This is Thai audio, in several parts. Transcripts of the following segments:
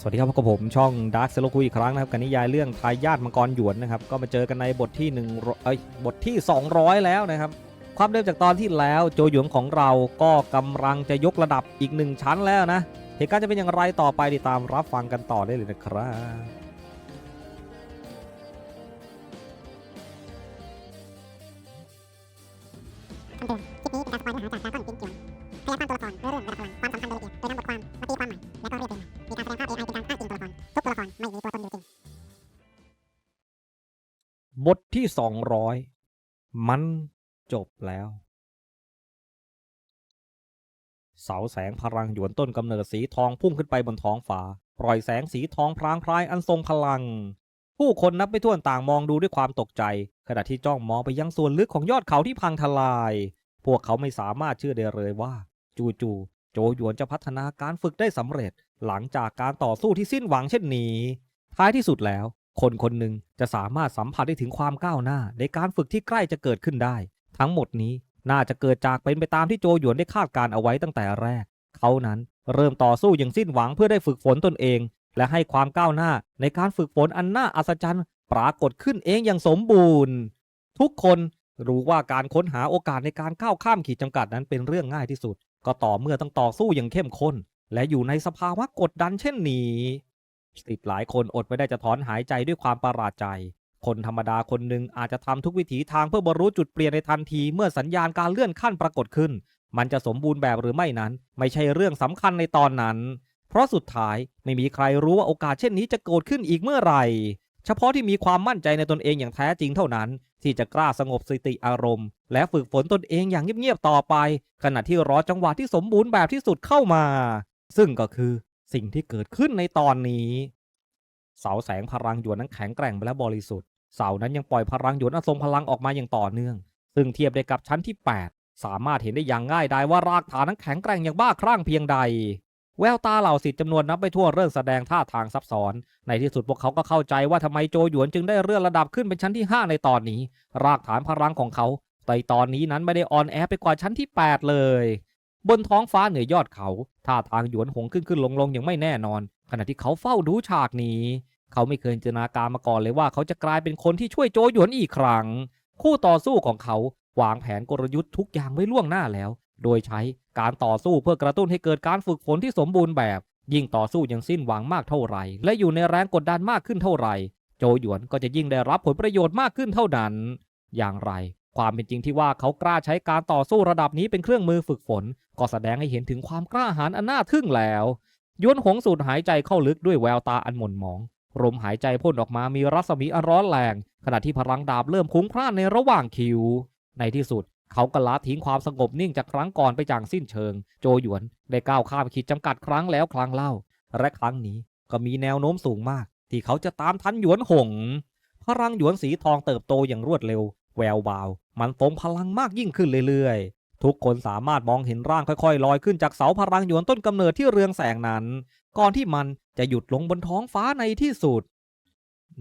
สวัสดีครับพบกับผมช่องดาร์คเซโลคุยอีกครั้งนะครับกับนิยายเรื่องทายาทมังกรหยวนนะครับก็มาเจอกันในบทที่1เอ้ยบทที่ 200 แล้วนะครับ ความเดิมจากตอนที่แล้วโจหยวนของเราก็กำลังจะยกระดับอีกหนึ่งชั้นแล้วนะเหตุการณ์จะเป็นอย่างไรต่อไปติดตามรับฟังกันต่อได้เลยนะครับคลิปนี้เป็นการสปอยเนื้อหาจากดราก้อนกินเกียนขยายามตัวละครเรื่องระดับพลัง บทที่200มันจบแล้ว เสาแสงพลังหยวนต้นกำเนิดสีทองพุ่งขึ้นไปบนท้องฟ้า ปล่อยแสงสีทองพรางพรายอันทรงพลัง ผู้คนนับไม่ถ้วนต่างมองดูด้วยความตกใจ ขณะที่จ้องมองไปยังส่วนลึกของยอดเขาที่พังทลาย พวกเขาไม่สามารถเชื่อได้เลยว่า จู่ๆโจหยวนจะพัฒนาการฝึกได้สำเร็จ หลังจากการต่อสู้ที่สิ้นหวังเช่นนี้ ท้ายที่สุดแล้ว คนคนหนึ่งจะสามารถสัมผัสได้ถึงความก้าวหน้า ในการฝึกที่ใกล้จะเกิดขึ้นได้ ทั้งหมดนี้น่าจะเกิดจากเป็นไปตามที่โจหยวนได้คาดการเอาไว้ตั้งแต่แรก เขานั้นเริ่มต่อสู้อย่างสิ้นหวังเพื่อได้ฝึกฝนตนเอง และให้ความก้าวหน้าในการฝึกฝนอันน่าอัศจรรย์ ปรากฏขึ้นเองอย่างสมบูรณ์ ทุกคนรู้ว่าการค้นหาโอกาสในการก้าวข้ามขีดจำกัดนั้นเป็นเรื่องง่ายที่สุด ก็ต่อเมื่อต้องต่อสู้อย่างเข้มข้น และอยู่ในสภาวะกดดันเช่นนี้ สิทธิ์หลายคนอดไม่ได้จะถอนหายใจด้วยความประหลาดใจ คนธรรมดาคนหนึ่งอาจจะทำทุกวิถีทางเพื่อบรรลุจุดเปลี่ยนในทันทีเมื่อสัญญาณการเลื่อนขั้นปรากฏขึ้น มันจะสมบูรณ์แบบหรือไม่นั้น ไม่ใช่เรื่องสำคัญในตอนนั้น เพราะสุดท้ายไม่มีใครรู้ว่าโอกาสเช่นนี้จะเกิดขึ้นอีกเมื่อไหร่เฉพาะที่มีความมั่นใจในตนเองอย่างแท้จริงเท่านั้น ที่จะกล้าสงบสติอารมณ์ และฝึกฝนตนเองอย่างเงียบๆต่อไป ขณะที่รอจังหวะที่สมบูรณ์แบบที่สุดเข้ามา ซึ่งก็คือ สิ่งที่เกิดขึ้นในตอนนี้ เสาแสงพลังหยวนนั้นแข็งแกร่งและบริสุทธิ์ เสานั้นยังปล่อยพลังหยวนอันทรงพลังออกมาอย่างต่อเนื่อง ซึ่งเทียบได้กับชั้นที่ 8 สามารถเห็นได้อย่างง่ายดายว่ารากฐานนั้นแข็งแกร่งอย่างบ้าคลั่งเพียงใด แววตาเหล่าศิษย์จำนวนนับไปทั่วเริ่มแสดงท่าทางซับซ้อน ในที่สุดพวกเขาก็เข้าใจว่าทำไมโจหยวนจึงได้เลื่อนระดับขึ้นเป็นชั้นที่ 5 ในตอนนี้ รากฐานพลังของเขาในตอนนี้นั้นไม่ได้ออนแอไปกว่าชั้นที่ 8 เลย บนท้องฟ้าเหนือยอดเขาท่าทางหยวนหงขึ้นขึ้นลงลงอย่างไม่แน่นอน ขณะที่เขาเฝ้าดูฉากนี้ เขาไม่เคยจินตนาการมาก่อนเลยว่าเขาจะกลายเป็นคนที่ช่วยโจหยวนอีกครั้ง คู่ต่อสู้ของเขาวางแผนกลยุทธ์ทุกอย่างไว้ล่วงหน้าแล้ว โดยใช้การต่อสู้เพื่อกระตุ้นให้เกิดการฝึกฝนที่สมบูรณ์แบบ ยิ่งต่อสู้อย่างสิ้นหวังมากเท่าไหร่ และอยู่ในแรงกดดันมากขึ้นเท่าไหร่ โจหยวนก็จะยิ่งได้รับผลประโยชน์มากขึ้นเท่านั้น อย่างไร ความเป็นจริงที่ว่าเขากล้าใช้การต่อสู้ระดับนี้เป็นเครื่องมือฝึกฝน ก็แสดงให้เห็นถึงความกล้าหาญอันน่าทึ่งแล้วยวนหงสูดหายใจเข้าลึกด้วยแววตาอันหม่นหมองลมหายใจพ่นออกมามีรัศมีอันร้อนแรง ขณะที่พลังดาบเริ่มคุ้งพล่านในระหว่างคิว ในที่สุด เขาก็ละทิ้งความสงบนิ่งจากครั้งก่อนไปอย่างสิ้นเชิง โจหยวนได้ก้าวข้ามขีดจำกัดครั้งแล้วครั้งเล่า และครั้งนี้ก็มีแนวโน้มสูงมาก ที่เขาจะตามทันหยวนหงพลังหยวนสีทองเติบโตอย่างรวดเร็วแวววาว มันทรงพลังมากยิ่งขึ้นเรื่อยๆ ทุกคนสามารถมองเห็นร่างค่อยๆ ลอยขึ้นจากเสาพลังหยวนต้นกำเนิดที่เรืองแสงนั้น ก่อนที่มันจะหยุดลงบนท้องฟ้าในที่สุด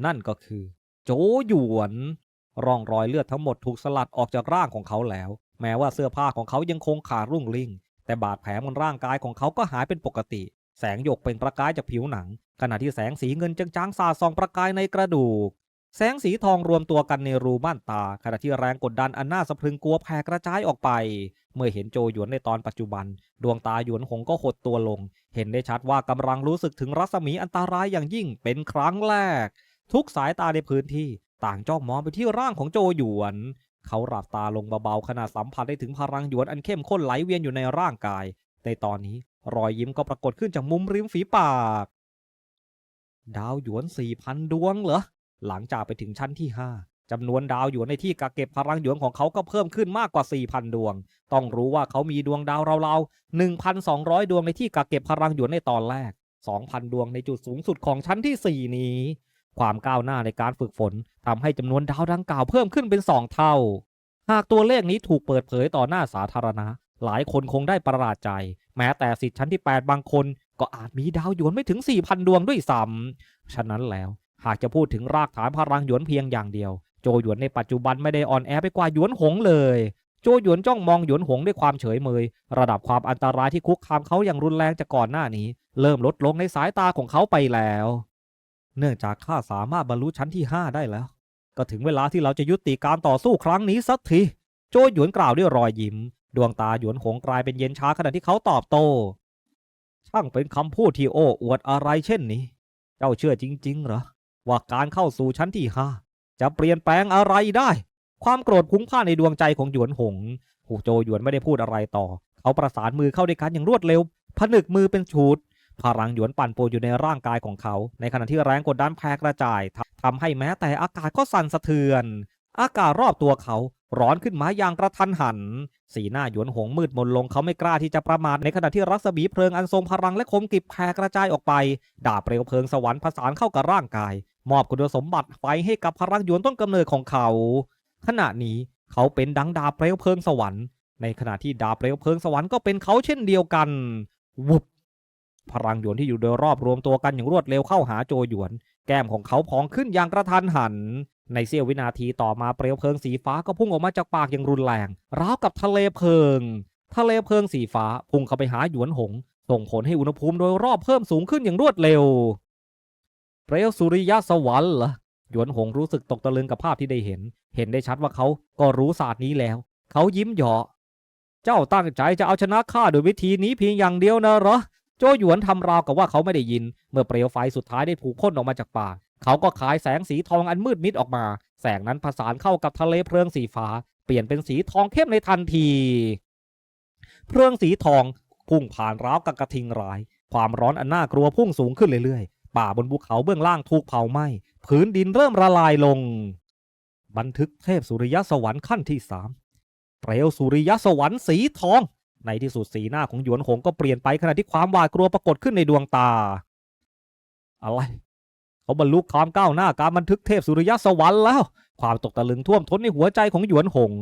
นั่นก็คือ โจหยวน ร่องรอยเลือดทั้งหมดถูกสลัดออกจากร่างของเขาแล้ว แม้ว่าเสื้อผ้าของเขายังคงขาดรุ่งริ่ง แต่บาดแผลบนร่างกายของเขาก็หายเป็นปกติ แสงหยกเป็นประกายจากผิวหนัง ขณะที่แสงสีเงินจางๆสาดส่องประกายในกระดูก แสงสีทองรวมตัวกันในรูม่านตา ขณะที่แรงกดดันอันน่าสะพรึงกลัวแผ่กระจายออกไป เมื่อเห็นโจหยวนในตอนปัจจุบัน ดวงตาหยวนหงก็หดตัวลง เห็นได้ชัดว่ากำลังรู้สึกถึงรัศมีอันตรายอย่างยิ่งเป็นครั้งแรก ทุกสายตาในพื้นที่ต่างจ้องมองไปที่ร่างของโจหยวน เขาหลับตาลงเบาๆขณะสัมผัสได้ถึงพลังหยวนอันเข้มข้นไหลเวียนอยู่ในร่างกาย ในตอนนี้รอยยิ้มก็ปรากฏขึ้นจากมุมริมฝีปาก ดาวหยวนสี่พันดวงเหรอ หลังจากไปถึงชั้นที่ 5จำนวนดาวหยวนในที่กักเก็บพลังหยวนของเขาก็เพิ่มขึ้นมากกว่า 4,000 ดวง ต้องรู้ว่าเขามีดวงดาวราวๆ1,200 ดวงในที่กักเก็บพลังหยวนในตอนแรก 2,000 ดวงในจุดสูงสุดของชั้นที่ 4 นี้ ความก้าวหน้าในการฝึกฝนทำให้จำนวนดาวดังกล่าวเพิ่มขึ้นเป็น 2 เท่า หากตัวเลขนี้ถูกเปิดเผยต่อหน้าสาธารณะ หลายคนคงได้ประหลาดใจ แม้แต่สิทธิ์ชั้นที่ 8 บางคนก็อาจมีดาวหยวนไม่ถึง 4,000 ดวงด้วยซ้ำฉะนั้นแล้ว หากจะพูดถึงรากฐานพลังหยวนเพียงอย่างเดียว โจหยวนในปัจจุบันไม่ได้อ่อนแอไปกว่าหยวนหงเลย โจหยวนจ้องมองหยวนหงด้วยความเฉยเมย ระดับความอันตรายที่คุกคามเขาอย่างรุนแรงจากก่อนหน้านี้ เริ่มลดลงในสายตาของเขาไปแล้ว เนื่องจากข้าสามารถบรรลุชั้นที่ 5 ได้แล้ว ก็ถึงเวลาที่เราจะยุติการต่อสู้ครั้งนี้สักทีโจหยวนกล่าวด้วยรอยยิ้ม ดวงตาหยวนหงกลายเป็นเย็นชาขณะที่เขาตอบโต้ช่างเป็นคำพูดที่โอ้อวดอะไรเช่นนี้ เจ้าเชื่อจริง ๆ เหรอ ว่าการเข้าสู่ชั้นที่ห้าจะเปลี่ยนแปลงอะไรได้ ความโกรธพุ่งพ่านในดวงใจของหยวนหงหูโจหยวนไม่ได้พูดอะไรต่อ เขาประสานมือเข้าด้วยกันอย่างรวดเร็ว ผนึกมือเป็นชุดพลังหยวนปั่นป่วนอยู่ในร่างกายของเขา ในขณะที่แรงกดดันแพร่กระจายทำทำให้แม้แต่อากาศก็สั่นสะเทือน อากาศรอบตัวเขาร้อนขึ้นมาอย่างกระทันหัน สีหน้าหยวนหงมืดมนลงเขาไม่กล้าที่จะประมาทในขณะที่รัศมีเพลิงอันทรงพลังและคมกริบแผ่กระจายออกไป ดาบเปลวเพลิงสวรรค์ผสานเข้ากับร่างกาย มอบคุณสมบัติไฟให้กับพลังหยวนต้นกำเนิดของเขา ขณะนี้เขาเป็นดังดาเปลวเพลิงสวรรค์ ในขณะที่ดาเปลวเพลิงสวรรค์ก็เป็นเขาเช่นเดียวกันวุบพลังหยวนที่อยู่โดยรอบรวมตัวกันอย่างรวดเร็วเข้าหาโจหยวน แก้มของเขาพองขึ้นอย่างกระทันหัน ในเสี้ยววินาทีต่อมาเปลวเพลิงสีฟ้าก็พุ่งออกมาจากปากอย่างรุนแรงราวกับทะเลเพลิง ทะเลเพลิงสีฟ้าพุ่งเข้าไปหาหยวนหงส่งผลให้อุณหภูมิโดยรอบเพิ่มสูงขึ้นอย่างรวดเร็ว เปลวสุริยะสวรรค์เหรอหยวนหงรู้สึกตกตะลึงกับภาพที่ได้เห็น เห็นได้ชัดว่าเขาก็รู้ศาสตร์นี้แล้ว เขายิ้มหยาะเจ้าตั้งใจจะเอาชนะข้าโดยวิธีนี้เพียงอย่างเดียวนะเหรอ โจหยวนทำราวกับว่าเขาไม่ได้ยิน เมื่อเปลวไฟสุดท้ายได้ถูกพ่นออกมาจากปาก เขาก็ขายแสงสีทองอันมืดมิดออกมา แสงนั้นผสานเข้ากับทะเลเพลิงสีฟ้า เปลี่ยนเป็นสีทองเข้มในทันที เพลิงสีทองพุ่งผ่านราวกับกระทิงร้าย ความร้อนอันน่ากลัวพุ่งสูงขึ้นเรื่อยๆ ป่าบนภูเขาเบื้องล่างถูกเผาไหม้พื้นดินเริ่มละลายลง บันทึกเทพสุริยะสวรรค์ขั้นที่สามเปลวสุริยะสวรรค์สีทอง ในที่สุดสีหน้าของหยวนหงก็เปลี่ยนไปขณะที่ความหวาดกลัวปรากฏขึ้นในดวงตา อะไร เขาบรรลุความก้าวหน้าการบันทึกเทพสุริยะสวรรค์แล้ว ความตกตะลึงท่วมท้นในหัวใจของหยวนหง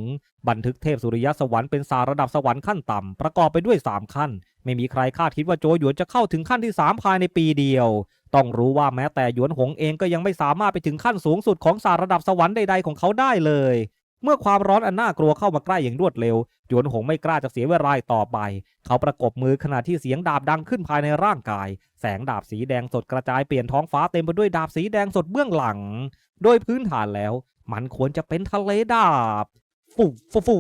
บันทึกเทพสุริยะสวรรค์เป็นสารระดับสวรรค์ขั้นต่ำประกอบไปด้วย 3 ขั้น ไม่มีใครคาดคิดว่าโจหยวนจะเข้าถึงขั้นที่ 3 ภายในปีเดียว ต้องรู้ว่าแม้แต่หยวนหงเองก็ยังไม่สามารถไปถึงขั้นสูงสุดของสารระดับสวรรค์ใดๆของเขาได้เลย เมื่อความร้อนอันน่ากลัวเข้ามาใกล้อย่างรวดเร็วหยวนหงไม่กล้าจะเสียเวลาต่อไป เขาประกบมือขณะที่เสียงดาบดังขึ้นภายในร่างกาย แสงดาบสีแดงสดกระจายเปลี่ยนท้องฟ้าเต็มไปด้วยดาบสีแดงสดเบื้องหลัง โดยพื้นฐานแล้ว มันควรจะเป็นทะเลดาบ ฟูฟูฟู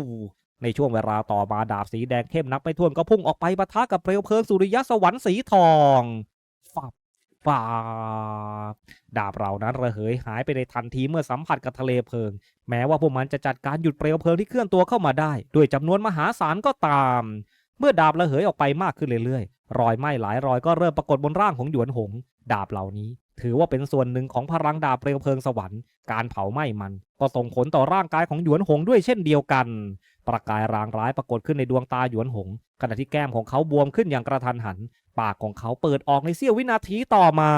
ในช่วงเวลาต่อมาดาบสีแดงเข้มนับไม่ถ้วนก็พุ่งออกไปปะทะกับเปลวเพลิงสุริยะสวรรค์สีทอง ฟาดาบเหล่านั้นระเหยหายไปในทันทีเมื่อสัมผัสกับทะเลเพลิง แม้ว่าพวกมันจะจัดการหยุดเปลวเพลิงที่เคลื่อนตัวเข้ามาได้ ด้วยจำนวนมหาศาลก็ตาม เมื่อดาบระเหยออกไปมากขึ้นเรื่อยๆ รอยไหม้หลายรอยก็เริ่มปรากฏบนร่างของหยวนหง ดาบเหล่านี้ ถือว่าเป็นส่วนหนึ่งของพลังดาบเปลวเพลิงสวรรค์ การเผาไหม้มัน ก็ส่งผลต่อร่างกายของหยวนหงด้วยเช่นเดียวกัน ประกายรางร้ายปรากฏขึ้นในดวงตาหยวนหงขณะที่แก้มของเขาบวมขึ้นอย่างกระทันหัน ปากของเขาเปิดออกในเสี้ยววินาทีต่อมา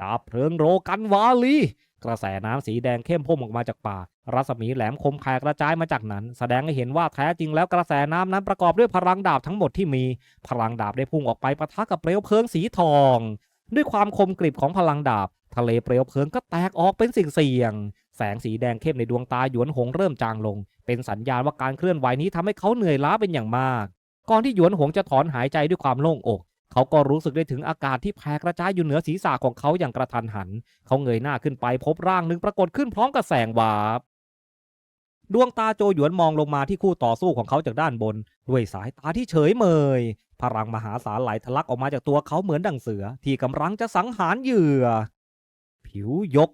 ดาบเพลิงโรกันวาลีกระแสน้ำสีแดงเข้มพ่นออกมาจากปากรัศมีแหลมคมแผ่กระจายมาจากนั้น แสดงให้เห็นว่าแท้จริงแล้วกระแสน้ำนั้นประกอบด้วยพลังดาบทั้งหมดที่มี พลังดาบได้พุ่งออกไปปะทะกับเปลวเพลิงสีทอง ด้วยความคมกริบของพลังดาบ ทะเลเปลวเพลิงก็แตกออกเป็นสิ่งเสี่ยง แสงสีแดงเข้มในดวงตาหยวนหงเริ่มจางลง เป็นสัญญาณว่าการเคลื่อนไหวนี้ทำให้เขาเหนื่อยล้าเป็นอย่างมาก ก่อนที่หยวนหงจะถอนหายใจด้วยความโล่งอก เขาก็รู้สึกได้ถึงอากาศที่แผ่กระจายอยู่เหนือศีรษะของเขาอย่างกระทันหัน เขาเงยหน้าขึ้นไปพบร่างหนึ่งปรากฏขึ้นพร้อมกับแสงวาบดวงตาโจหยวนมองลงมาที่คู่ต่อสู้ของเขาจากด้านบน ด้วยสายตาที่เฉยเมย พลังมหาศาลไหลทะลักออกมาจากตัวเขาเหมือนดังเสือ ที่กำลังจะสังหารเหยื่อ ผิวยก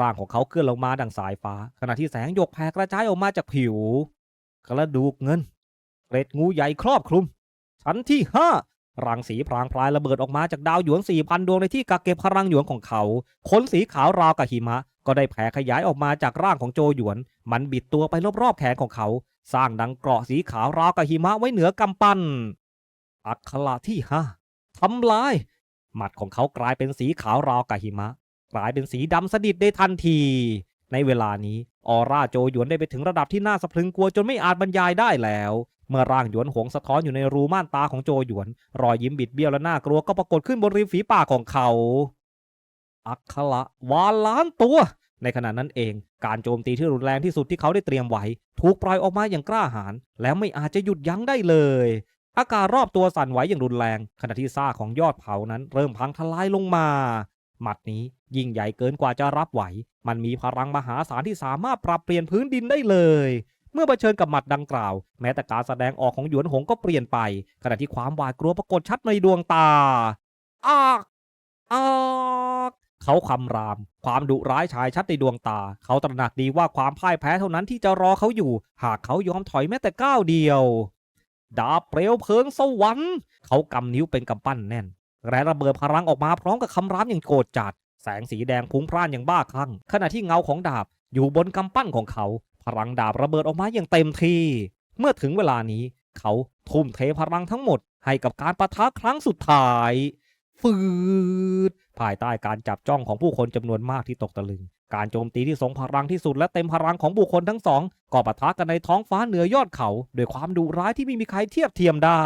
ร่างของเขาเคลื่อนลงมาดังสายฟ้า ขณะที่แสงหยกแผ่กระจายออกมาจากผิว กระดูกเงิน เกร็ดงูใหญ่ครอบคลุม ชั้นที่ห้ารังสีพรางพรายระเบิดออกมาจากดาวหยวนสี่พันดวงในที่กักเก็บพลังหยวนของเขาขนสีขาวราวกับหิมะ ก็ได้แผ่ขยายออกมาจากร่างของโจหยวน มันบิดตัวไปรอบๆแขนของเขา สร้างดังเกราะสีขาวราวกับหิมะไว้เหนือกำปั้นอักขระที่ห้าทำลาย หมัดของเขากลายเป็นสีขาวราวกับหิมะ กลายเป็นสีดำสนิทได้ทันที ในเวลานี้ออร่าโจหยวนได้ไปถึงระดับที่น่าสะพรึงกลัวจนไม่อาจบรรยายได้แล้ว เมื่อร่างหยวนหงสะท้อนอยู่ในรูม่านตาของโจหยวน รอยยิ้มบิดเบี้ยวและน่ากลัวก็ปรากฏขึ้นบนริมฝีปากของเขา อักขระวานล้านตัว ในขณะนั้นเอง การโจมตีที่รุนแรงที่สุดที่เขาได้เตรียมไว้ ถูกปล่อยออกมาอย่างกล้าหาญแล้วไม่อาจจะหยุดยั้งได้เลย อากาศรอบตัวสั่นไหวอย่างรุนแรง ขณะที่ซ่าของยอดเผานั้น เริ่มพังทลายลงมาหมัดนี้ยิ่งใหญ่เกินกว่าจะรับไหว มันมีพลังมหาศาลที่สามารถปรับเปลี่ยนพื้นดินได้เลย เมื่อเผชิญกับหมัดดังกล่าว แม้แต่การแสดงออกของหยวนหงก็เปลี่ยนไป ขณะที่ความหวาดกลัวปรากฏชัดในดวงตาอากอากเขาคำราม ความดุร้ายฉายชัดในดวงตา เขาตระหนักดีว่าความพ่ายแพ้เท่านั้นที่จะรอเขาอยู่ หากเขายอมถอยแม้แต่ก้าวเดียว ดาบเปลวเพลิงสวรรค์เขากำนิ้วเป็นกำปั้นแน่นแรงระเบิดพลังออกมาพร้อมกับคำรามอย่างโกรธจัด แสงสีแดงพุ่งพร่านอย่างบ้าคลั่ง ขณะที่เงาของดาบอยู่บนกำปั้นของเขา พลังดาบระเบิดออกมาอย่างเต็มที่ เมื่อถึงเวลานี้เขาทุ่มเทพลังทั้งหมดให้กับการประทะครั้งสุดท้าย ฟืด ภายใต้การจับจ้องของผู้คนจำนวนมากที่ตกตะลึง การโจมตีที่ทรงพลังที่สุดและเต็มพลังของบุคคลทั้งสองก็ปะทะกันในท้องฟ้าเหนือยอดเขาด้วยความดุร้ายที่ไม่มีใครเทียบเทียมได้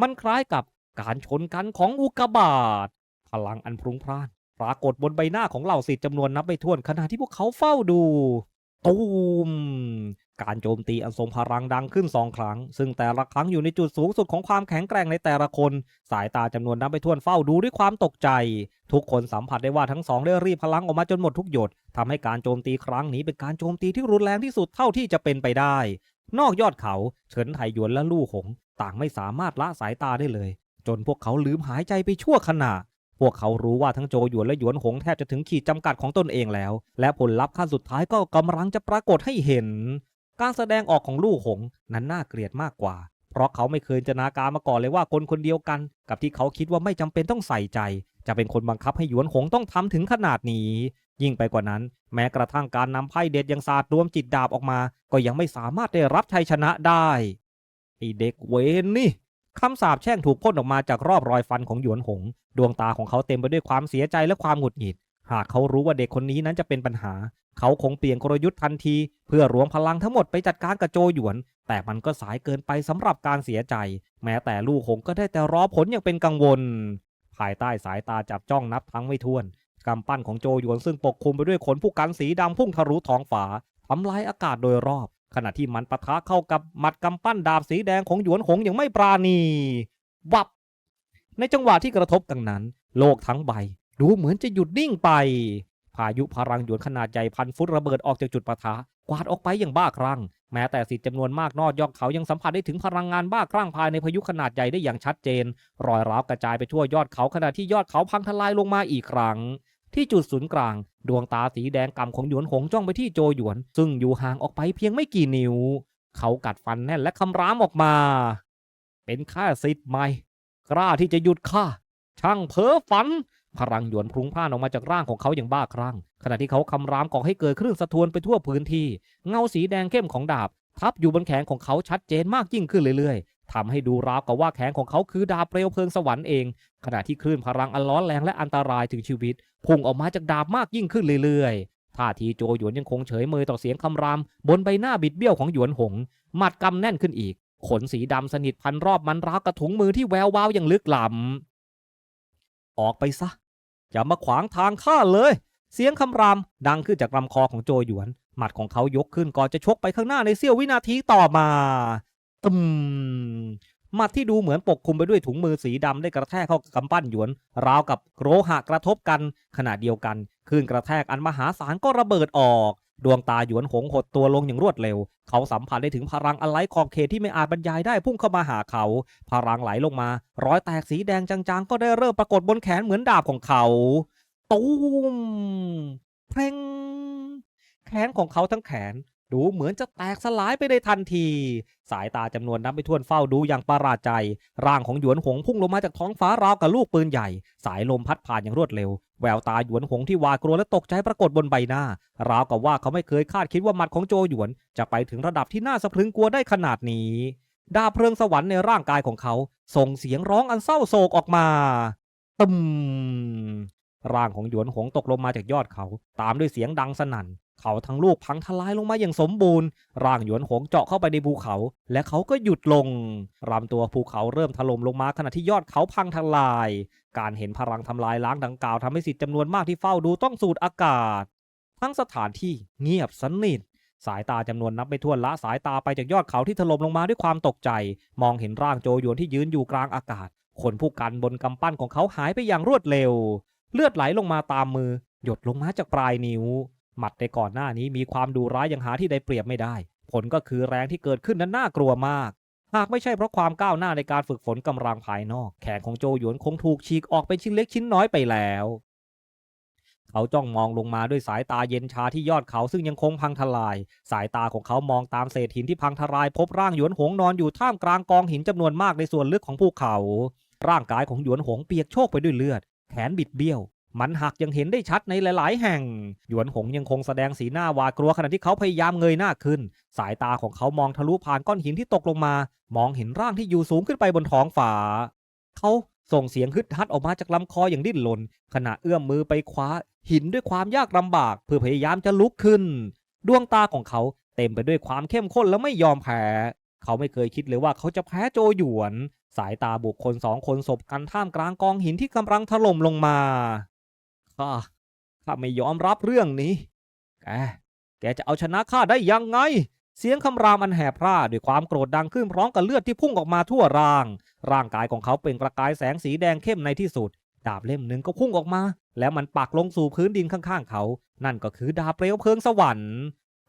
มันคล้ายกับการชนกันของอุกกาบาต พลังอันพรุงพร่านปรากฏบนใบหน้าของเหล่าศิษย์จำนวนนับไม่ถ้วนขณะที่พวกเขาเฝ้าดู ตูม การโจมตีอันทรงพลังดังขึ้นสองครั้ง ซึ่งแต่ละครั้งอยู่ในจุดสูงสุดของความแข็งแกร่งในแต่ละคน สายตาจำนวนนับไม่ถ้วนเฝ้าดูด้วยความตกใจ ทุกคนสัมผัสได้ว่าทั้งสองได้รีบพลังออกมาจนหมดทุกหยดทำให้การโจมตีครั้งนี้เป็นการโจมตีที่รุนแรงที่สุดเท่าที่จะเป็นไปได้ นอกยอดเขาเฉินไถหยวนและลู่หง ต่างไม่สามารถละสายตาได้เลย จนพวกเขาลืมหายใจไปชั่วขณะ พวกเขารู้ว่าทั้งโจหยวนและหยวนหงแทบจะถึงขีดจำกัดของตนเองแล้ว และผลลัพธ์ขั้นสุดท้ายก็กำลังจะปรากฏให้เห็น การแสดงออกของลู่หงนั้นน่าเกลียดมากกว่า เพราะเขาไม่เคยจินตนาการมาก่อนเลยว่าคนคนเดียวกัน กับที่เขาคิดว่าไม่จำเป็นต้องใส่ใจ จะเป็นคนบังคับให้หยวนหงต้องทำถึงขนาดนี้ ยิ่งไปกว่านั้น แม้กระทั่งการนำไพ่เด็ดยังศาสตร์รวมจิตดาบออกมา ก็ยังไม่สามารถได้รับชัยชนะได้ไอเด็กเวนนี่ คำสาปแช่งถูกพ่นออกมาจากรอบรอยฟันของหยวนหง ดวงตาของเขาเต็มไปด้วยความเสียใจและความหงุดหงิด หากเขารู้ว่าเด็กคนนี้นั้นจะเป็นปัญหา เขาคงเปลี่ยนกลยุทธ์ทันที เพื่อรวมพลังทั้งหมดไปจัดการกับโจหยวน แต่มันก็สายเกินไปสำหรับการเสียใจ แม้แต่ลูกหงก็ได้แต่รอผลอย่างเป็นกังวล ภายใต้สายตาจับจ้องนับทั้งไม่ถ้วนกำปั้นของโจหยวนซึ่งปกคลุมไปด้วยขนผู้กันสีดำพุ่งทะลุท้องฟ้าทำลายอากาศโดยรอบ ขณะที่มันปะทะเข้ากับหมัดกำปั้นดาบสีแดงของหยวนหงอย่างไม่ปราณีวับ ในจังหวะที่กระทบกันนั้น โลกทั้งใบ ดูเหมือนจะหยุดนิ่งไป พายุพลังหยวนขนาดใหญ่พันฟุตระเบิดออกจากจุดปะทะ กวาดออกไปอย่างบ้าคลั่ง แม้แต่สิทธิ์จำนวนมากนอกยอดเขายังสัมผัสได้ถึงพลังงานบ้าคลั่งภายในพายุขนาดใหญ่ได้อย่างชัดเจน รอยร้าวกระจายไปทั่วยอดเขาขณะที่ยอดเขาพังทลายลงมาอีกครั้ง ที่จุดศูนย์กลาง ดวงตาสีแดงกำของหยวนหงจ้องไปที่โจหยวน ซึ่งอยู่ห่างออกไปเพียงไม่กี่นิ้ว เขากัดฟันแน่นและคำรามออกมา เป็นแค่สิทธิ์ใหม่ กล้าที่จะหยุดข้าช่างเพ้อฝัน พลังหยวนพรุงพ่านออกมาจากร่างของเขาอย่างบ้าคลั่ง ขณะที่เขาคำรามก่อให้เกิดคลื่นสะทือนไปทั่วพื้นที่ เงาสีแดงเข้มของดาบ ทับอยู่บนแขนของเขาชัดเจนมากยิ่งขึ้นเรื่อยๆ ทำให้ดูราวกับว่าแขนของเขาคือดาบเปลวเพลิงสวรรค์เอง ขณะที่คลื่นพลังอันร้อนแรงและอันตรายถึงชีวิต พุ่งออกมาจากดาบมากยิ่งขึ้นเรื่อยๆท่าทีโจหยวนยังคงเฉยเมยต่อเสียงคำราม บนใบหน้าบิดเบี้ยวของหยวนหง หมัดกำแน่นขึ้นอีก ขนสีดำสนิทพันรอบมันราวกระถุงมือที่แวววาวอย่างลึกล้ำออกไปซะอย่ามาขวางทางข้าเลย เสียงคำรามดังขึ้นจากลำคอของโจหยวน หมัดของเขายกขึ้นก่อนจะชกไปข้างหน้าในเสี้ยววินาทีต่อมา ตึมมัดที่ดูเหมือนปกคลุมไปด้วยถุงมือสีดำได้กระแทกเข้ากับกำปั้นหยวน ราวกับโลหะกระทบกันขณะเดียวกันคลื่นกระแทกอันมหาศาลก็ระเบิดออก ดวงตาหยวนหงหดตัวลงอย่างรวดเร็ว เขาสัมผัสได้ถึงพลังอันไร้ขอบเขตที่ไม่อาจบรรยายได้พุ่งเข้ามาหาเขา พลังไหลลงมา ร้อยแตกสีแดงจางๆ ก็ได้เริ่มปรากฏบนแขนเหมือนดาบของเขา ตูมเพลงแขนของเขาทั้งแขน ดูเหมือนจะแตกสลายไปในทันที สายตาจำนวนนับไม่ถ้วนเฝ้าดูอย่างประหลาดใจ ร่างของหยวนหงพุ่งลงมาจากท้องฟ้าราวกับลูกปืนใหญ่ สายลมพัดผ่านอย่างรวดเร็ว แววตาหยวนหงที่หวาดกลัวและตกใจปรากฏบนใบหน้า ราวกับว่าเขาไม่เคยคาดคิดว่าหมัดของโจหยวน จะไปถึงระดับที่น่าสะพรึงกลัวได้ขนาดนี้ดาเพลิงสวรรค์ในร่างกายของเขา ส่งเสียงร้องอันเศร้าโศกออกมาตึมร่างของหยวนหงตกลงมาจากยอดเขา ตามด้วยเสียงดังสนั่น เขาทั้งลูกพังทลายลงมาอย่างสมบูรณ์ ร่างหยวนหงเจาะเข้าไปในภูเขา และเขาก็หยุดลงลำตัวภูเขาเริ่มถล่มลงมาขณะที่ยอดเขาพังทลาย การเห็นพลังทำลายล้างดังกล่าวทำให้สิทธิ์จำนวนมากที่เฝ้าดูต้องสูดอากาศ ทั้งสถานที่เงียบสนิทสายตาจำนวนนับไม่ถ้วนละสายตาไปจากยอดเขาที่ถล่มลงมาด้วยความตกใจ มองเห็นร่างโจหยวนที่ยืนอยู่กลางอากาศขนผู้กันบนกำปั้นของเขาหายไปอย่างรวดเร็ว เลือดไหลลงมาตามมือ หยดลงมาจากปลายนิ้ว หมัดในก่อนหน้านี้มีความดุร้ายอย่างหาที่ได้เปรียบไม่ได้ ผลก็คือแรงที่เกิดขึ้นนั้นน่ากลัวมาก หากไม่ใช่เพราะความก้าวหน้าในการฝึกฝนกำลังภายนอก แขนของโจหยวนคงถูกฉีกออกเป็นชิ้นเล็กชิ้นน้อยไปแล้ว เขาจ้องมองลงมาด้วยสายตาเย็นชาที่ยอดเขาซึ่งยังคงพังทลาย สายตาของเขามองตามเศษหินที่พังทลาย พบร่างหยวนหงนอนอยู่ท่ามกลางกองหินจำนวนมากในส่วนลึกของภูเขา ร่างกายของหยวนหงเปียกโชกไปด้วยเลือด แขนบิดเบี้ยว มันหักยังเห็นได้ชัดในหลาย ๆ แห่ง หยวนหงยังคงแสดงสีหน้าหวาดกลัวขณะที่เขาพยายามเงยหน้าขึ้น สายตาของเขามองทะลุผ่านก้อนหินที่ตกลงมา มองเห็นร่างที่อยู่สูงขึ้นไปบนท้องฟ้าเขาส่งเสียงฮึดฮัดออกมาจากลำคออย่างดิ้นรนขณะเอื้อมมือไปคว้า หินด้วยความยากลำบาก เพื่อพยายามจะลุกขึ้น ดวงตาของเขาเต็มไปด้วยความเข้มข้นและไม่ยอมแพ้ เขาไม่เคยคิดเลยว่าเขาจะแพ้โจหยวน สายตาบุคคลสองคนสบกันท่ามกลางกองหินที่กำลังถล่มลงมา ข้า ข้าไม่ยอมรับเรื่องนี้ แก แกจะเอาชนะข้าได้ยังไง เสียงคำรามอันแหบพร่าด้วยความโกรธดังขึ้นพร้อมกับเลือดที่พุ่งออกมาทั่วร่าง ร่างกายของเขาเป็นประกายแสงสีแดงเข้มในที่สุด ดาบเล่มหนึ่งก็พุ่งออกมา แล้วมันปักลงสู่พื้นดินข้างๆ เขา นั่นก็คือดาบเปลวเพลิงสวรรค์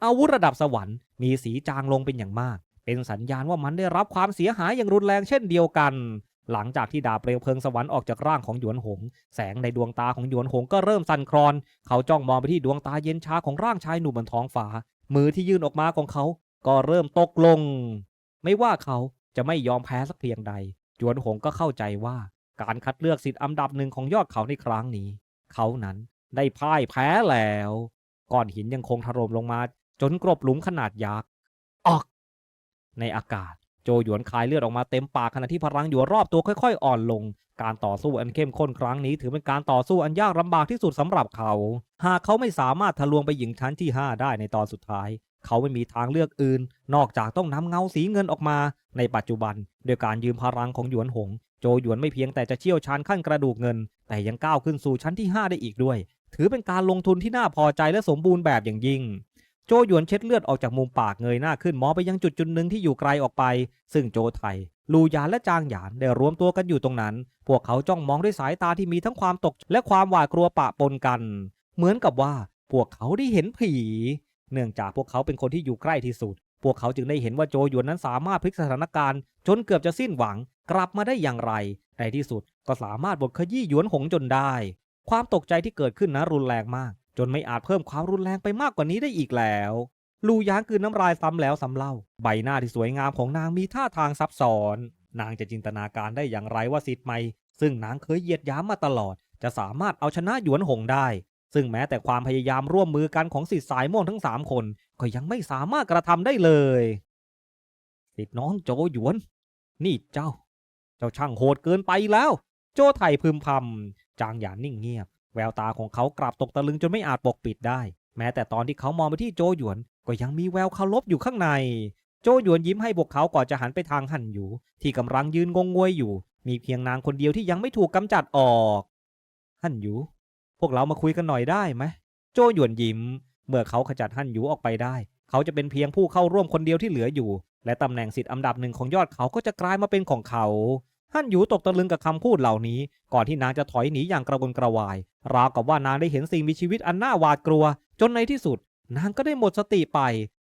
อาวุธระดับสวรรค์มีสีจางลงเป็นอย่างมาก เป็นสัญญาณว่ามันได้รับความเสียหายอย่างรุนแรงเช่นเดียวกัน หลังจากที่ดาบเปลวเพลิงสวรรค์ออกจากร่างของหยวนหง แสงในดวงตาของหยวนหงก็เริ่มสั่นคลอน เขาจ้องมองไปที่ดวงตาเย็นชาของร่างชายหนุ่มบนท้องฟ้า มือที่ยื่นออกมาของเขา ก็เริ่มตกลง ไม่ว่าเขาจะไม่ยอมแพ้สักเพียงใด หยวนหงก็เข้าใจว่า การคัดเลือกสิทธิ์อันดับหนึ่งของยอดเขาในครั้งนี้ เขานั้นได้พ่ายแพ้แล้ว ก้อนหินยังคงถล่มลงมา จนกรบหลุมขนาดยักษ์ออก ในอากาศ โจหยวนคายเลือดออกมาเต็มปากขณะที่พลังหยวนรอบตัวค่อยๆ อ่อนลง การต่อสู้อันเข้มข้นครั้งนี้ ถือเป็นการต่อสู้อันยากลำบากที่สุดสำหรับเขา หากเขาไม่สามารถทะลวงไปหญิงชั้นที่ 5 ได้ในตอนสุดท้าย เขาไม่มีทางเลือกอื่น นอกจากต้องนำเงาสีเงินออกมา ในปัจจุบันโดยการยืมพลังของหยวนหง โจหยวนไม่เพียงแต่จะเชี่ยวชาญขั้นกระดูกเงิน แต่ยังก้าวขึ้นสู่ชั้นที่ 5 ได้อีกด้วย ถือเป็นการลงทุนที่น่าพอใจและสมบูรณ์แบบอย่างยิ่ง โจหยวนเช็ดเลือดออกจากมุมปากเงยหน้าขึ้นมองไปยังจุดจุดหนึ่งที่อยู่ไกลออกไป ซึ่งโจไทยลูยานและจางหยานได้รวมตัวกันอยู่ตรงนั้น พวกเขาจ้องมองด้วยสายตาที่มีทั้งความตกใจและความหวาดกลัวปะปนกัน เหมือนกับว่าพวกเขาได้เห็นผี เนื่องจากพวกเขาเป็นคนที่อยู่ใกล้ที่สุด พวกเขาจึงได้เห็นว่าโจหยวนนั้นสามารถพลิกสถานการณ์จนเกือบจะสิ้นหวัง กลับมาได้อย่างไร ในที่สุดก็สามารถบดขยี้หยวนหงจนได้ ความตกใจที่เกิดขึ้นนะรุนแรงมาก จนไม่อาจเพิ่มความรุนแรงไปมากกว่านี้ได้อีกแล้ว ลูยางคืนน้ำลายซ้ำแล้วซ้ำเล่า ใบหน้าที่สวยงามของนางมีท่าทางซับซ้อน นางจะจินตนาการได้อย่างไรว่าสิทธิ์ใหม่ ซึ่งนางเคยเหยียดยามมาตลอด จะสามารถเอาชนะหยวนหงได้ ซึ่งแม้แต่ความพยายามร่วมมือกันของสิทธิ์สายม่วงทั้งสามคน ก็ยังไม่สามารถกระทำได้เลย สิทธิ์น้องโจหยวน นี่เจ้า เจ้าช่างโหดเกินไปแล้ว โจไทยพึมพำจางหยานนิ่งเงียบ แววตาของเขากลับตกตะลึงจนไม่อาจปกปิดได้ แม้แต่ตอนที่เขามองไปที่โจหยวน ก็ยังมีแววเคารพอยู่ข้างใน โจหยวนยิ้มให้พวกเขาก่อนจะหันไปทางหันอยู่ ที่กำลังยืนงงงวยอยู่ มีเพียงนางคนเดียวที่ยังไม่ถูกกำจัดออกหันอยู่ พวกเรามาคุยกันหน่อยได้ไหมโจหยวนยิ้ม เมื่อเขาขจัดฮั่นหยูออกไปได้ เขาจะเป็นเพียงผู้เข้าร่วมคนเดียวที่เหลืออยู่ และตำแหน่งสิทธิ์อันดับหนึ่งของยอดเขาก็จะกลายมาเป็นของเขา ฮั่นหยูตกตะลึงกับคำพูดเหล่านี้ ก่อนที่นางจะถอยหนีอย่างกระวนกระวาย ราวกับว่านางได้เห็นสิ่งมีชีวิตอันน่าหวาดกลัว จนในที่สุด นางก็ได้หมดสติไป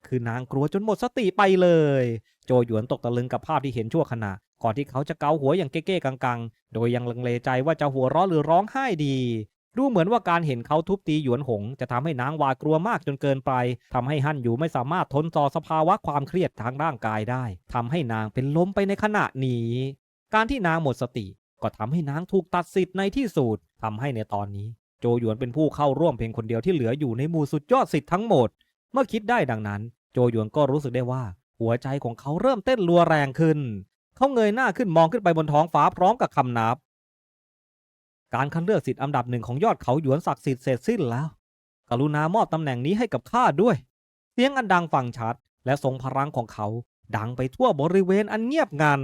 คือนางกลัวจนหมดสติไปเลย โจหยวนตกตะลึงกับภาพที่เห็นชั่วขณะ ก่อนที่เขาจะเกาหัวอย่างเก้ๆกังๆ โดยยังลังเลใจว่าจะหัวเราะหรือร้องไห้ดี ดูเหมือนว่าการเห็นเขาทุบตีหยวนหง จะทำให้นางหวาดกลัวมากจนเกินไปทำให้ฮั่นอยู่ไม่สามารถทนต่อสภาวะความเครียดทางร่างกายได้ทำให้นางเป็นลมไปในขณะนี้ การที่นางหมดสติก็ทำให้นางถูกตัดสิทธิ์ในที่สุดทำให้ในตอนนี้ โจหยวนเป็นผู้เข้าร่วมเพียงคนเดียวที่เหลืออยู่ในหมู่สุดยอดสิทธิ์ทั้งหมด เมื่อคิดได้ดังนั้น โจหยวนก็รู้สึกได้ว่า หัวใจของเขาเริ่มเต้นรัวแรงขึ้น เขาเงยหน้าขึ้นมองขึ้นไปบนท้องฟ้าพร้อมกับคำนับ การคัดเลือกสิทธิ์อันดับหนึ่งของยอดเขาหยวนศักดิ์สิทธิ์เสร็จสิ้นแล้ว กรุณามอบตำแหน่งนี้ให้กับข้าด้วย เสียงอันดังฟังชัด และทรงพลังของเขา ดังไปทั่วบริเวณอันเงียบงัน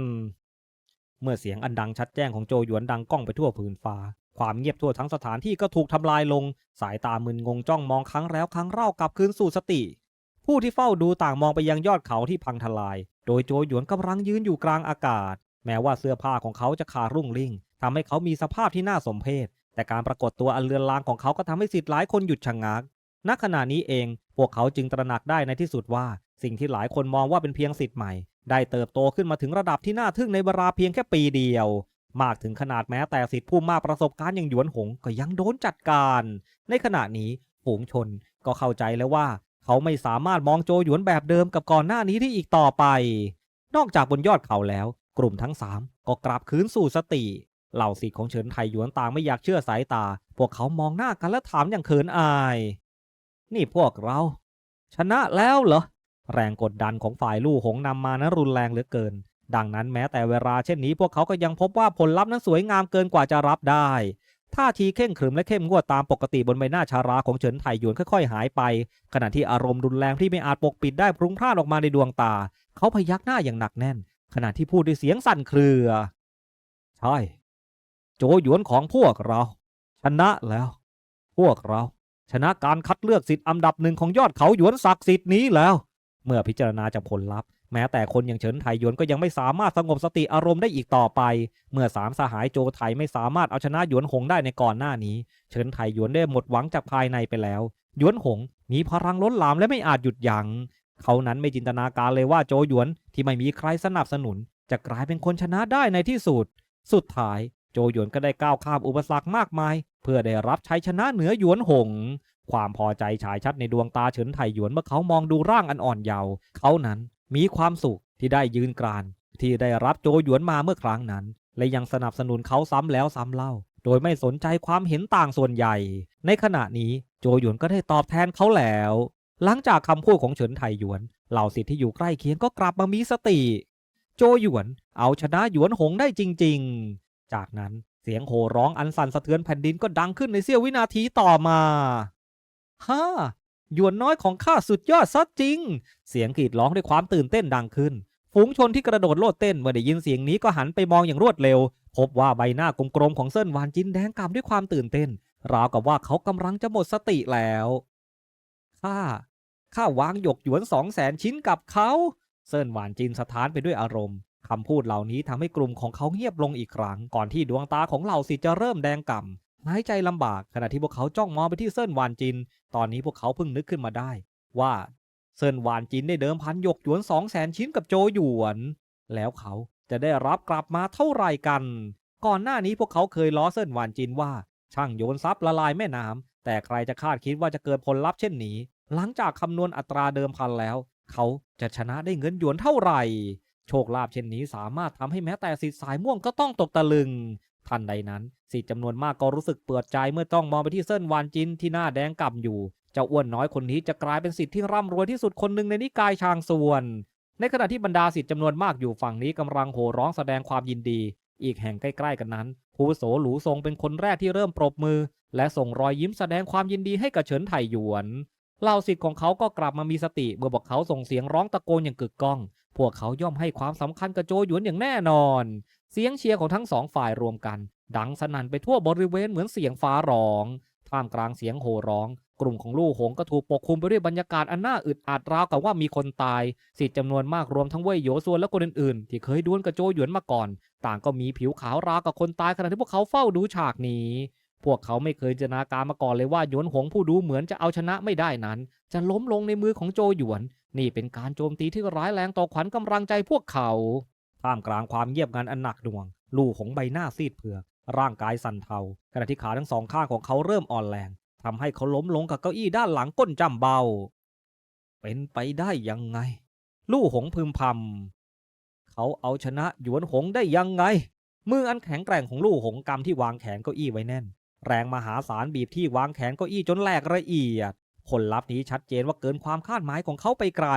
เมื่อเสียงอันดังชัดแจ้งของโจหยวนดังก้องไปทั่วพื้นฟ้า ความเงียบทั่วทั้งสถานที่ก็ถูกทำลายลง สายตามึนงงจ้องมองครั้งแล้วครั้งเล่ากลับคืนสู่สติ ผู้ที่เฝ้าดูต่างมองไปยังยอดเขาที่พังทลาย โดยโจหยวนกำลังยืนอยู่กลางอากาศ แม้ว่าเสื้อผ้าของเขาจะขาดรุ่งริ่งทำให้เขามีสภาพที่น่าสมเพชแต่การปรากฏตัวอันเลือนลางของเขาก็ทำให้สิทธิ์หลายคนหยุดชะงัก ณ ขณะนี้เอง พวกเขาจึงตระหนักได้ในที่สุดว่า สิ่งที่หลายคนมองว่าเป็นเพียงสิทธิ์ใหม่ ได้เติบโตขึ้นมาถึงระดับที่น่าทึ่งในเวลาเพียงแค่ปีเดียว มากถึงขนาดแม้แต่สิทธิผู้มากประสบการณ์อย่างหยวนหงก็ยังโดนจัดการ ในขณะนี้ฝูงชนก็เข้าใจแล้วว่า เขาไม่สามารถมองโจหยวนแบบเดิมกับก่อนหน้านี้ได้อีกต่อไป นอกจากบนยอดเขาแล้ว กลุ่มทั้งสามก็กลับคืนสู่สติเหล่าสิทธิ์ของเฉินไทหยวนต่างไม่อยากเชื่อสายตา พวกเขามองหน้ากันและถามอย่างเขินอาย นี่พวกเรา ชนะแล้วเหรอ แรงกดดันของฝ่ายลู่หงนำมานั้นรุนแรงเหลือเกิน ดังนั้นแม้แต่เวลาเช่นนี้พวกเขาก็ยังพบว่าผลลัพธ์นั้นสวยงามเกินกว่าจะรับได้ท่าทีเข่งขรึมและเข้มงวดตามปกติบนใบหน้าชาราของเฉินไถหยวนค่อยๆ หายไป ขณะที่อารมณ์รุนแรงที่ไม่อาจปกปิดได้พรุงพร่านออกมาในดวงตา เขาพยักหน้าอย่างหนักแน่น ขณะที่พูดด้วยเสียงสั่นเครือ ใช่ โจหยวนของพวกเรา ชนะแล้ว พวกเรา ชนะการคัดเลือกสิทธิ์อันดับหนึ่งของยอดเขาหยวนศักดิ์สิทธิ์นี้แล้ว เมื่อพิจารณาจากผลลัพธ์ แม้แต่คนอย่างเฉินไถหยวนก็ยังไม่สามารถสงบสติอารมณ์ได้อีกต่อไป เมื่อสามสหายโจไถไม่สามารถเอาชนะหยวนหงได้ในก่อนหน้านี้ เฉินไถหยวนได้หมดหวังจากภายในไปแล้ว หยวนหงมีพลังล้นหลามและไม่อาจหยุดยัง้งเขานั้นไม่จินตนาการเลยว่าโจหยวนที่ไม่มีใครสนับสนุน จะกลายเป็นคนชนะได้ในที่สุด สุดท้ายโจหยวนก็ได้ก้าวข้ามอุปสรรคมากมาย เพื่อได้รับชัยชนะเหนือหยวนหง ความพอใจฉายชัดในดวงตาเฉินไถหยวนเมื่อเขามองดูร่างอันอ่อนเยาว์เขานั้นมีความสุขที่ได้ยืนกราน ที่ได้รับโจหยวนมาเมื่อครั้งนั้น และยังสนับสนุนเขาซ้ำแล้วซ้ำเล่า โดยไม่สนใจความเห็นต่างส่วนใหญ่ ในขณะนี้โจหยวนก็ได้ตอบแทนเขาแล้ว หลังจากคำพูดของเฉินไถหยวน เหล่าสิทธิ์ที่อยู่ใกล้เคียงก็กลับมามีสติ โจหยวนเอาชนะหยวนหงได้จริง ๆ จากนั้นเสียงโห่ร้องอันสั่นสะเทือนแผ่นดินก็ดังขึ้นในเสี้ยววินาทีต่อมา ฮ่าหยวนน้อยของข้าสุดยอดซะจริง เสียงกรีดร้องด้วยความตื่นเต้นดังขึ้น ฝูงชนที่กระโดดโลดเต้นเมื่อได้ยินเสียงนี้ก็หันไปมองอย่างรวดเร็ว พบว่าใบหน้ากลมๆของเซินหวานจินแดงกำด้วยความตื่นเต้น ราวกับว่าเขากำลังจะหมดสติแล้วข้าข้าวางหยกหยวนสองแสนชิ้นกับเขาเซินหวานจินสะท้านไปด้วยอารมณ์คำพูดเหล่านี้ทำให้กลุ่มของเขาเงียบลงอีกครั้ง ก่อนที่ดวงตาของเหล่าสิทธิ์จะเริ่มแดงก่ำ หายใจลำบากขณะที่พวกเขาจ้องมองไปที่เซินหวานจิน ตอนนี้พวกเขาเพิ่งนึกขึ้นมาได้ ว่าเซินหวานจินได้เดิมพันหยกหยวนสองแสนชิ้นกับโจหยวน แล้วเขาจะได้รับกลับมาเท่าไหร่กัน ก่อนหน้านี้พวกเขาเคยล้อเซินหวานจินว่า ช่างโยนซับละลายแม่น้ำแต่ใครจะคาดคิดว่าจะเกิดผลลัพธ์เช่นนี้ หลังจากคำนวณอัตราเดิมพันแล้ว เขาจะชนะได้เงินหยวนเท่าไหร่ โชคลาภเช่นนี้สามารถทำให้แม้แต่สิทธิ์สายม่วงก็ต้องตกตะลึง ทันใดนั้นสิทธิ์จำนวนมากก็รู้สึกเปิดใจเมื่อจ้องมองไปที่เส้นวานจินที่หน้าแดงก่ำอยู่ เจ้าอ้วนน้อยคนนี้จะกลายเป็นสิทธิ์ที่ร่ำรวยที่สุดคนหนึ่งในนิกายชางส่วน ในขณะที่บรรดาสิทธิ์จำนวนมากอยู่ฝั่งนี้กำลังโห่ร้องแสดงความยินดี อีกแห่งใกล้ๆกันนั้นผู้อาวุโสหลูซงเป็นคนแรกที่เริ่มปรบมือ และส่งรอยยิ้มแสดงความยินดีให้กับเฉินไถหยวนเหล่าสิทธิ์ของเขาก็กลับมามีสติเมื่อบอกเขาส่งเสียงร้องตะโกนอย่างกึกก้อง พวกเขาย่อมให้ความสำคัญกับโจหยวนอย่างแน่นอน เสียงเชียร์ของทั้งสองฝ่ายรวมกัน ดังสนั่นไปทั่วบริเวณเหมือนเสียงฟ้าร้อง ท่ามกลางเสียงโห่ร้อง กลุ่มของลู่หงก็ถูกปกคลุมไปด้วยบรรยากาศอันน่าอึดอัดราวกับว่ามีคนตาย สิทธิ์จำนวนมากรวมทั้งเว่ยโยซวนและคนอื่นๆ ที่เคยดวลกับโจหยวนมาก่อน ต่างก็มีผิวขาวราวกับคนตายขณะที่พวกเขาเฝ้าดูฉากนี้พวกเขาไม่เคยจินตนาการมาก่อนเลยว่าหยวนหงผู้ดูเหมือนจะเอาชนะไม่ได้นั้น จะล้มลงในมือของโจหยวน นี่เป็นการโจมตีที่ร้ายแรงต่อขวัญกำลังใจพวกเขา ท่ามกลางความเงียบงันอันหนักหน่วง ลู่หงใบหน้าซีดเผือกร่างกายสั่นเทาขณะที่ขาทั้งสองข้างของเขาเริ่มอ่อนแรงทำให้เขาล้มลงกับเก้าอี้ด้านหลังก้นจำเบา เป็นไปได้ยังไง ลู่หงพึมพำเขาเอาชนะหยวนหงได้ยังไง มืออันแข็งแกร่งของลู่หงกำที่วางแขนเก้าอี้ไว้แน่น แรงมหาศาลบีบที่วางแขนเก้าอี้จนแหลกละเอียด ผลลัพธ์นี้ชัดเจนว่าเกินความคาดหมายของเขาไปไกล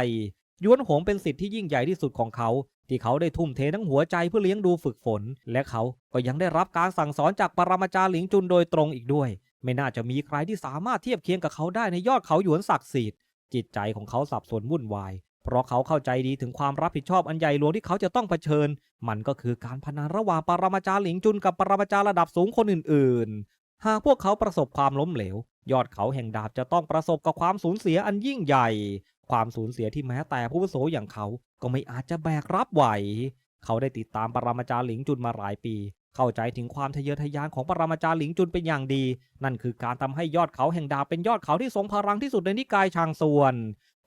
ยวนหงเป็นสิทธิ์ที่ยิ่งใหญ่ที่สุดของเขาที่เขาได้ทุ่มเททั้งหัวใจเพื่อเลี้ยงดูฝึกฝน และเขาก็ยังได้รับการสั่งสอนจากปรมาจารย์หลิงจุนโดยตรงอีกด้วย ไม่น่าจะมีใครที่สามารถเทียบเคียงกับเขาได้ในยอดเขาหยวนศักดิ์สิทธิ์จิตใจของเขาสับสนวุ่นวาย เพราะเขาเข้าใจดีถึงความรับผิดชอบอันใหญ่หลวงที่เขาจะต้องเผชิญ มันก็คือการพนันระหว่างปรมาจารย์หลิงจุนกับปรมาจารย์ระดับสูงคนอื่นๆ หากพวกเขาประสบความล้มเหลว ยอดเขาแห่งดาบจะต้องประสบกับความสูญเสียอันยิ่งใหญ่ ความสูญเสียที่แม้แต่ผู้วุโสอย่างเขา ก็ไม่อาจจะแบกรับไหว เขาได้ติดตามปรมาจารย์หลิงจุนมาหลายปี เข้าใจถึงความทะเยอทะยานของปรมาจารย์หลิงจุนเป็นอย่างดี นั่นคือการทำให้ยอดเขาแห่งดาเป็นยอดเขาที่ทรงพลังที่สุดในนิกายชางส่วน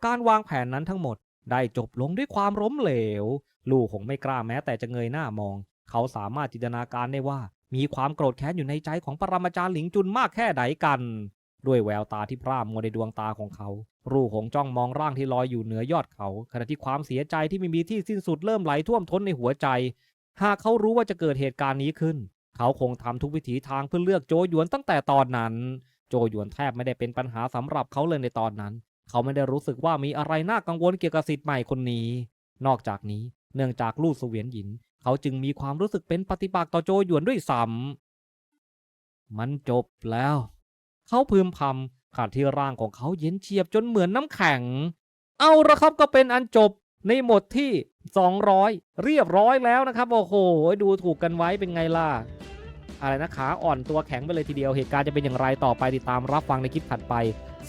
การวางแผนนั้นทั้งหมด ได้จบลงด้วยความล้มเหลว ลูกคงไม่กล้าแม้แต่จะเงยหน้ามอง เขาสามารถจินตนาการได้ว่า มีความโกรธแค้นอยู่ในใจของปรมาจารย์หลิงจุนมากแค่ไหนกัน ด้วยแววตาที่พร่ามัวในดวงตาของเขา รูหงจ้องมองร่างที่ลอยอยู่เหนือยอดเขา ขณะที่ความเสียใจที่ไม่มีที่สิ้นสุดเริ่มไหลท่วมท้นในหัวใจ หากเขารู้ว่าจะเกิดเหตุการณ์นี้ขึ้น เขาคงทำทุกวิถีทางเพื่อเลือกโจหยวนตั้งแต่ตอนนั้น โจหยวนแทบไม่ได้เป็นปัญหาสำหรับเขาเลยในตอนนั้น เขาไม่ได้รู้สึกว่ามีอะไรน่ากังวลเกี่ยวกับสิทธิ์ใหม่คนนี้ นอกจากนี้เนื่องจากลู่เสวียนหยิน เขาจึงมีความรู้สึกเป็นปฏิปักษ์ต่อโจหยวนด้วยซ้ำมันจบแล้ว เขาพึมพำขณะที่ร่างของเขาเย็นเฉียบจนเหมือนน้ำแข็ง เอาละครับก็เป็นอันจบในหมดที่ 200 เรียบร้อยแล้วนะครับ โอ้โห ดูถูกกันไว้เป็นไงล่ะ อะไรนะขาอ่อนตัวแข็งไปเลยทีเดียว เหตุการณ์จะเป็นอย่างไรต่อไปติดตามรับฟังในคลิปถัดไป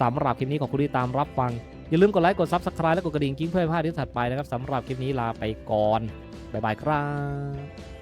สำหรับคลิปนี้ขอบคุณที่ตามรับฟัง อย่าลืมกดไลค์กด Subscribe และกดกระดิ่งกิ้งเพื่อไม่พลาดที่ถัดไปนะครับสำหรับคลิปนี้ลาไปก่อนบ๊ายบายครับ